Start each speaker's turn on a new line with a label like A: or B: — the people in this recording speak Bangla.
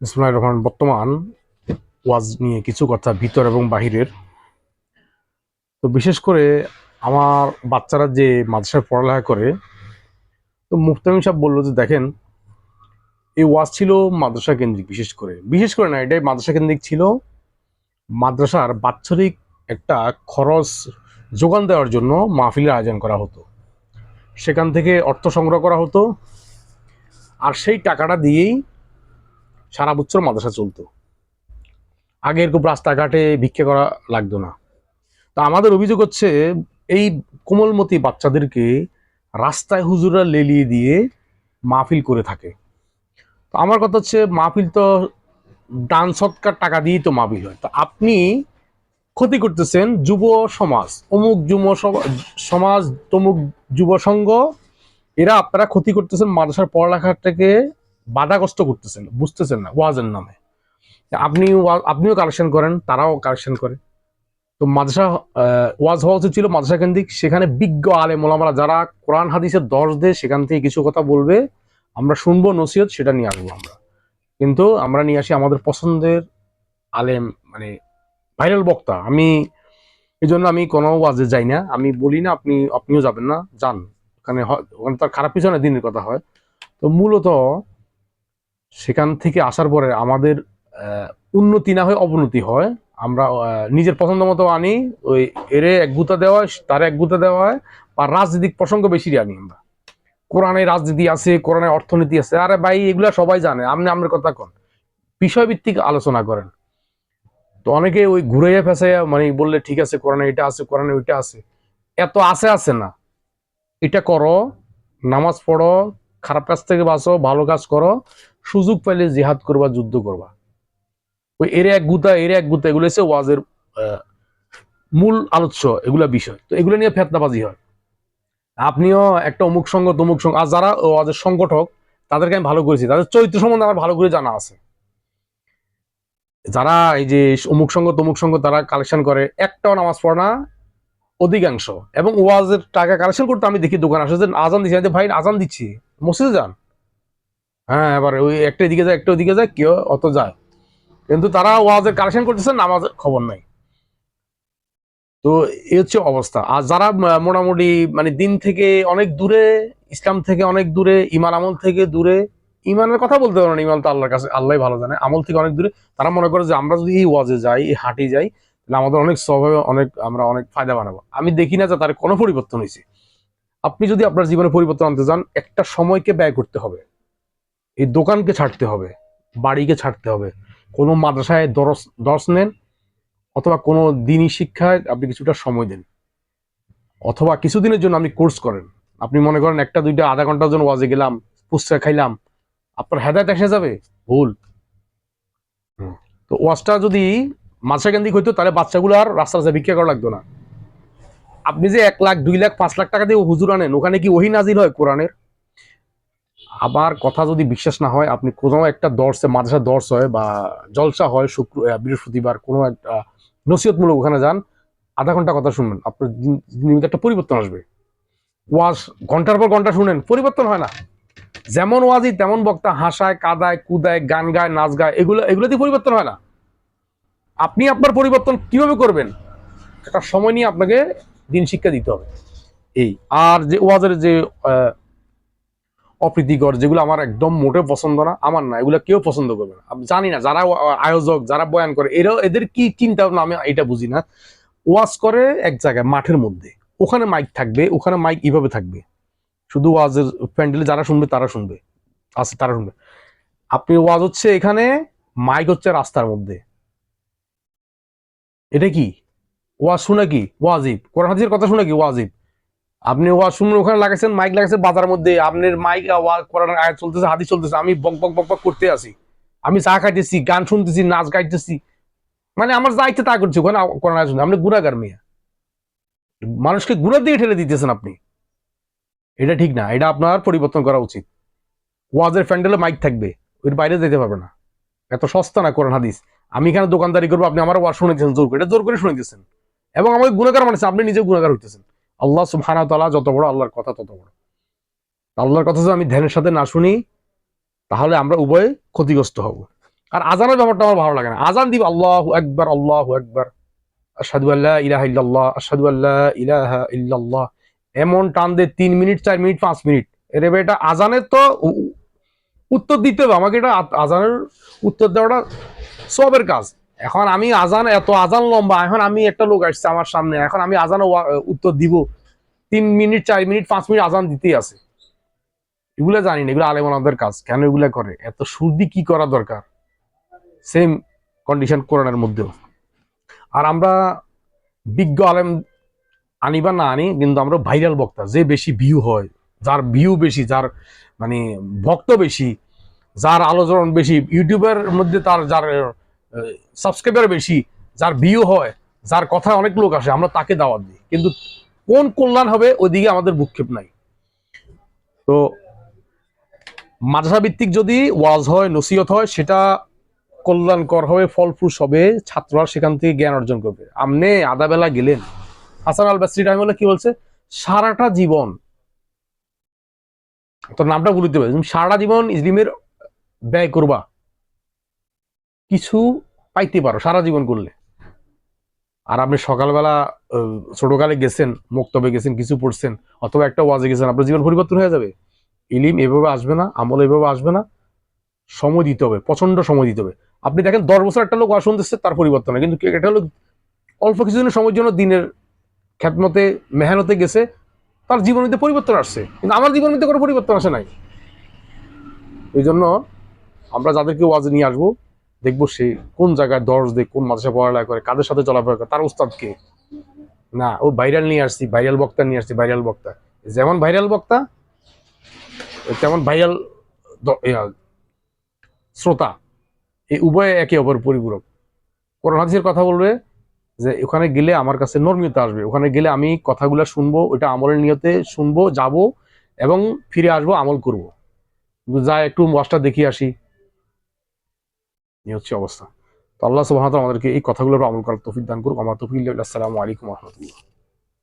A: ইসমাইল রহমান, বর্তমান ওয়াজ নিয়ে কিছু কথা ভিতর এবং বাহিরের। তো বিশেষ করে আমার বাচ্চারা যে মাদ্রাসায় পড়ালেখা করে, তো মুফতামিম সাহেব বলল যে, দেখেন, এই ওয়াজ ছিল মাদ্রাসা কেন্দ্রিক বিশেষ করে। বিশেষ করে না, এটাই মাদ্রাসা কেন্দ্রিক ছিল। মাদ্রাসার বাৎসরিক একটা খরচ যোগান দেওয়ার জন্য মাহফিলের আয়োজন করা হতো। সেখান থেকে অর্থ সংগ্রহ করা হতো। আর সেই টাকাটা দিয়েই সারা বছর মাদ্রাসা চলতো। আগে এরকম রাস্তাঘাটে ভিক্ষা করা লাগতো না। তো আমাদের অভিযোগ হচ্ছে, এই কোমলমতি বাচ্চাদেরকে রাস্তায় হুজুরা লেলিয়ে দিয়ে মাহফিল করে থাকে। তো আমার কথা হচ্ছে, মাহফিল তো দান সৎকার টাকা দিয়েই তো মাহফিল হয়। তো আপনি ক্ষতি করতেছেন যুব সমাজ, অমুক যুব সম- সমাজ, তমুক যুব সংঘ, এরা আপনারা ক্ষতি করতেছেন মাদ্রাসার পড়ালেখাটাকে বাধাগ্রস্ত করতেছেন, বুঝতেছেন না, ওয়াজের নামে। আপনি আপনিও কালেকশন করেন, তারাও কালেকশন করে। তো মাদ্রাসা ওয়াজ হওয়া উচিত ছিল মাদ্রাসা কেন্দ্রিক। সেখানে বিজ্ঞ আলে মোলামারা যারা কোরআন, হাদিসের দর্শ দেয়, সেখান থেকে কিছু কথা বলবে। আমরা শুনব নসিহত, সেটা নিয়ে আসব আমরা। কিন্তু আমরা নিয়ে আসি আমাদের পছন্দের আলেম মানে ভাইরাল বক্তা। আমি এই জন্য আমি কোনো ওয়াজে যাই না। আমি বলি না, আপনি, আপনিও যাবেন না, যান। ওখানে ওখানে তার খারাপ কিছু না, দিনের কথা হয়। তো মূলত সেখান থেকে আসার পরে আমাদের উন্নতি না হয় অবনতি হয়। আমরা নিজের পছন্দ মতো আনি, ওই এরে এক গুতা দেওয়া হয়, তার এক গুতা দেওয়া হয়, বা রাজনৈতিক প্রসঙ্গ বেশি আনি আমরা। কোরআনে রাজনীতি আছে, কোরআনে অর্থনীতি আছে। আরে ভাই, এগুলা সবাই জানে, আপনি আমার কথা কন। বিষয়ভিত্তিক আলোচনা করেন। তো অনেকে ওই ঘুরাইয়া ফেসাইয়া মানে বললে, ঠিক আছে, কোরআনে এটা আছে, কোরআনে ওইটা আছে। এত আছে আছে না। এটা করো, নামাজ পড়ো খারাপ কাজ থেকে বাঁচো ভালো কাজ করো, সুযোগ পাইলে জিহাদ করবা, যুদ্ধ করবা। ওই এর এক গুতা এর এক গুতা, এগুলো হচ্ছে ওয়াজের মূল আলোচ্য, এগুলা বিষয়। তো এগুলো নিয়ে ফেতনাবাজি হয়। আপনিও একটা অমুক সঙ্গ, তমুক সঙ্গ, আর যারা ওয়াজের সংগঠক, তাদেরকে আমি ভালো করেছি। তাদের চরিত্র সম্বন্ধে আমার ভালো করে জানা আছে। যারা এই যে অমুক সঙ্গ, তমুক সঙ্গ, তারা কালেকশন করে, একটাও নামাজ পড়ে না, অধিকাংশ। এবং ওয়াজের টাকা কালেকশন করতে আমি দেখি দোকান আসে যে আজান দিচ্ছি ভাই, আজান দিচ্ছি। মসজিদে যান। হ্যাঁ এবার ওই একটা দিকে যায়, একটা দিকে যায়, কেউ অত যায়। কিন্তু তারা ওয়াজের কালেকশন করতেছে, নামাজের খবর নাই। তো এই হচ্ছে অবস্থা। আর যারা মোটামুটি মানে দিন থেকে অনেক দূরে, ইসলাম থেকে অনেক দূরে ইমান আমল থেকে দূরে ইমানের কথা বলতে পারো না ইমান তো আল্লাহর কাছে আল্লাহ ভালো জানে। আমল থেকে অনেক দূরে, তারা মনে করে যে আমরা যদি এই ওয়াজে যাই, এই হাঁটি যাই, তাহলে আমাদের অনেক স্বভাবে অনেক আমরা অনেক ফায়দা বানাবো। আমি দেখি না যে তার কোনো পরিবর্তন হয়েছে। আপনি যদি আপনার জীবনে পরিবর্তন আনতে চান একটা সময়কে ব্যয় করতে হবে। এই দোকানকে ছাড়তে হবে, বাড়িকে ছাড়তে হবে। কোনো মাদ্রাসায় দরস, দর্শ নেন, অথবা কোনো দিনই শিক্ষায় আপনি কিছুটা সময় দেন। অথবা কিছুদিনের জন্য আপনি কোর্স করেন। আপনি মনে করেন একটা, দুইটা, আধা ঘণ্টার জন্য ওয়াজে গেলাম পুস্তক খাইলাম, আপনার হেদায়ত এসে যাবে। ভুল। তো ওয়াজটা যদি মাদ্রাসা কেন্দ্রিক হইতো, তাহলে বাচ্চাগুলো আর রাস্তা রাস্তায় ভিক্ষা করা লাগতো না। আপনি যে এক লাখ, দুই লাখ, পাঁচ লাখ টাকা দিয়ে হুজুর আনেন, ওখানে কি ওহি নাজিল হয় কোরআনের? আবার কথা যদি বিশ্বাস না হয়, আপনি কোনো একটা দর্শে মাদ্রাসা দর্শ হয় বা জলসা হয়, শুক্র বৃহস্পতিবার কোনো একটা নসিহতমূলক ওখানে যান, আধা ঘণ্টা কথা শুনবেন। আপনার দিন- একটা পরিবর্তন আসবে। ওয়াজ, ঘণ্টার পর ঘণ্টা শুনেন, পরিবর্তন হয় না। যেমন ওয়াজি, তেমন বক্তা হাসায়, কাদায়, কুদায়, গান গায়, নাচ গায়, এগুলো এগুলোতে পরিবর্তন হয় না। আপনি আপনার পরিবর্তন কীভাবে করবেন? একটা সময় নিয়ে আপনাকে দিন শিক্ষা দিতে হবে। এই আর যে ওয়াজের যে অপ্রীতিকর যেগুলো আমার একদম মোটেও পছন্দ না, আমার না, এগুলো কেউ পছন্দ করবে না। আমি জানি না, যারা আয়োজক, যারা বয়ান করে, এরাও, এদের কি চিন্তা ভাবনা আমি এটা বুঝি না। ওয়াজ করে এক জায়গায়, মাঠের মধ্যে। ওখানে মাইক থাকবে, ওখানে মাইক এইভাবে থাকবে। শুধু ওয়াজের প্যান্ডেলে যারা শুনবে, তারা শুনবে। আছে, তারা শুনবে। আপনি ওয়াজ হচ্ছে এখানে, মাইক হচ্ছে রাস্তার মধ্যে। এটা কি? ওয়াজ শুনে কি ওয়াজিব। কোরআন হাদিসের কথা শুনে কি ওয়াজিব? আপনি ওয়াজ শুনুন ওখানে লাগাইছেন, মাইক লাগাইছেন বাজার মধ্যে, আপনার মাইক ওয়াজ কোরআন আয়াত চলতেছে, হাদিস চলতেছে, আমি বক বক বক বক করতে আছি। আমি চা খাইতেছি, গান শুনতেছি, নাচ গাইতেছি। মানে আমার যা ইচ্ছে তা করছি, ওখানে কোরআন আয়াত শুনতে আপনি গুণাগার মেয়ে। মানুষকে গুণার দিয়ে ঠেলে দিতেছেন আপনি। এটা ঠিক না, এটা আপনার পরিবর্তন করা উচিত। ওয়াজের প্যান্ডেলে মাইক থাকবে, ওর বাইরে যেতে পারবে না। এত সস্তা না কোরআন হাদিস। আমি এখানে দোকানদারি করব, আপনি আমার ওয়াজ শুনে দিয়েছেন, জোর করে এটা জোর করে শুনে দিয়েছেন। এবং আমাকে গুণাকার মানেছেন, আপনি নিজে গুণাগার হইতেছেন। আল্লাহ সুবহানাহু তাআলা যত বড় আল্লাহর কথা তত বড়। আল্লাহর কথা যদি আমি ধ্যানের সাথে না শুনি, তাহলে আমরা উভয়ে ক্ষতিগ্রস্ত হব। আর আজানের ব্যাপারটা আমার ভালো লাগে না। আজান দিব, আল্লাহ একবার আল্লাহ একবার আসাদু আল্লাহ ইলাহা ইল্লাল্লাহ আসাদু আল্লাহ ইলাহা ইল্লাল্লাহ। এমন টান দে, তিন মিনিট, চার মিনিট, পাঁচ মিনিট। এর এটা আজানের তো উত্তর দিতে হবে। আমাকে এটা আজানের উত্তর দেওয়াটা সবের কাজ। এখন আমি আজান এত আজান লম্বা, এখন আমি একটা লোক আসছে আমার সামনে, এখন আমি আজান উত্তর দিব। তিন মিনিট, চার মিনিট, পাঁচ মিনিট আজান দিতেই আছে। এগুলো জানি না, এগুলো আলেম আলেমানদের কাজ। কেন এগুলো করে? এত সুরদি কি করা দরকার? সেম কন্ডিশন করোনার মধ্যেও। আর আমরা বিজ্ঞ আলেম আনি বা না আনি, কিন্তু আমরা ভাইরাল বক্তা। যে বেশি ভিউ হয়, যার ভিউ বেশি, যার মানে ভক্ত বেশি, যার আলোচনা বেশি ইউটিউবের মধ্যে তার, যার সাবস্ক্রাইবার বেশি, যার ভিউ হয়, যার কথা অনেক লোক আসে, আমরা তাকে দাওয়াত দিই। কিন্তু কোন কল্যাণ হবে, ওইদিকে আমাদের ভূক্ষেপ নাই। তো মাদ্রাসা ভিত্তিক যদি ওয়াজ হয়, নসিহত হয়, সেটা কল্যাণকর হবে ফলপ্রুষ হবে, ছাত্ররা সেখান থেকে জ্ঞান অর্জন করবে। আমনে আধা বেলা গেলেন। হাসান আল বাসরি রহমুল্লাহ কি বলছে? সারাটা জীবন, তোর নামটা বলিতে পারি, সারাটা জীবন ইসলিমের ব্যয় করবা। কিছু পাইতে পারো, সারা জীবন করলে। আর আপনি সকালবেলা ছোটকালে গেছেন, মুক্তবে গেছেন, কিছু পড়ছেন, অথবা একটা ওয়াজে গেছেন, আপনার জীবন পরিবর্তন হয়ে যাবে। ইলিম এভাবে আসবে না, আমল এভাবে আসবে না, সময় দিতে হবে প্রচণ্ড সময় দিতে হবে। আপনি দেখেন, দশ বছর একটা লোক ওয়াজ শুনতেছে তার পরিবর্তন হয়। কিন্তু এটা হলো অল্প কিছুদিনের সময়ের জন্য দিনের খ্যাতমতে মেহনতে গেছে, তার জীবনীতে পরিবর্তন আসছে। কিন্তু আমার জীবনীতে কোনো পরিবর্তন আসে নাই। এই জন্য আমরা যাদেরকে ওয়াজ নিয়ে আসব দেখব সে কোন জায়গায় দর্শ দেয় কোন মাদ্রাসা পড়ালেখা করে, কাদের সাথে চলাফেরা করে, তার উস্তাদ কে? না, ও ভাইরাল নিয়ে আসছি, ভাইরাল বক্তা নিয়ে আসছি, ভাইরাল বক্তা। যেমন ভাইরাল বক্তা তেমন ভাইরাল শ্রোতা। এই উভয়ে একে অপর পরিপূরক। কোরআন হাদিসের কথা বলবে যে, ওখানে গেলে আমার কাছে নর্মিয়তা আসবে। ওখানে গেলে আমি কথাগুলো শুনব ওটা আমলের নিয়তে শুনব, যাব এবং ফিরে আসব, আমল করব। যা একটু ওয়াজটা দেখিয়ে আসি। এই হচ্ছে অবস্থা। তো আল্লাহ সুবাহ আমাদেরকে এই কথাগুলোর আমল করার তৌফিক দান করুক। আমার তৌফিক আসসালামু আলাইকুম রহমতুল্লাহ।